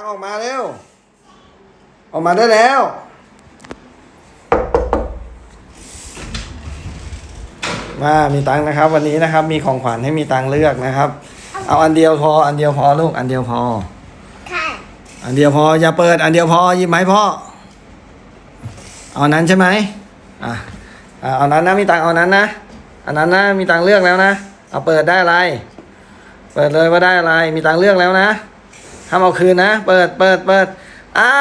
ออกมาเร็ว ออกมาได้แล้ว มามีตังค์นะครับ วันนี้นะครับ มีของขวัญให้มีตังค์เลือกนะครับ เอาอันเดียวพอ อันเดียวพอลูก อันเดียวพอ ค่ะ อันเดียวพอ อย่าเปิด อันเดียวพอหยิบไหมพ่อ เอานั้นใช่ไหมอะอะเอานั้นนะมีตังค์เอานั้นนะ อันนั้นนะมีตังค์เลือกแล้วนะ เอาเปิดได้อะไร เปิดเลยว่าได้อะไร มีตังค์เลือกแล้วนะ ห้ามเอาคืนนะ เปิดเปิดเปิดอ้า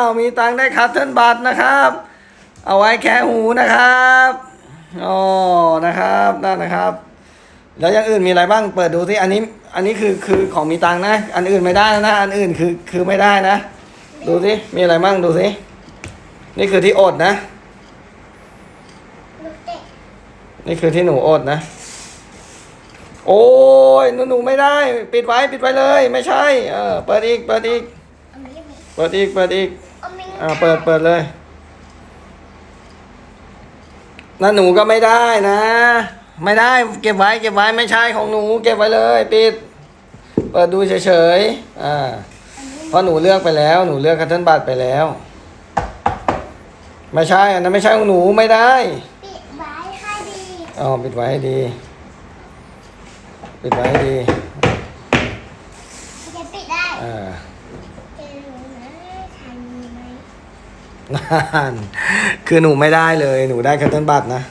ว มีตังค์ได้คัตเทิลบัตรนะครับ เอาไว้แค่หูนะครับอ๋อนะครับนั่นนะครับ แล้วอย่างอื่นมีอะไรบ้างเปิดดูสิอันนี้อันนี้คือคือของมีตังค์นะ อันอื่นไม่ได้นะ อันอื่นคือคือไม่ได้นะ ดูสิมีอะไรบ้างดูสินี่คือที่อดนะลูกเด็กนี่คือที่หนูอดนะ โอ้ ยหนูหนูไม่ได้ ปิดไว้ปิดไว้เลย ไม่ใช่ เออเปิดอีกเปิดอีกเอาไม่มีเปิดอีกเปิดอีกเอาไม่มีอ่าเปิดเปิดเลยนั่นหนูก็ไม่ได้นะ ไม่ได้เก็บไว้เก็บไว้ไม่ใช่ของหนู เก็บไว้เลยปิด เปิดดูเฉยๆอ่าเพราะหนูเลือกไปแล้วหนูเลือกคัตเทิลบัตรไปแล้ว ไม่ใช่อันนั้นไม่ใช่ของหนูไม่ได้ปิดไว้ให้ดีอ๋อปิดไว้ให้ดี ปิดไว้ให้ดีจะปิดได้อ่าจะรู้นะใครมีไหม นั่นคือหนูไม่ได้เลย หนูได้คัตเทิลบัตรนะ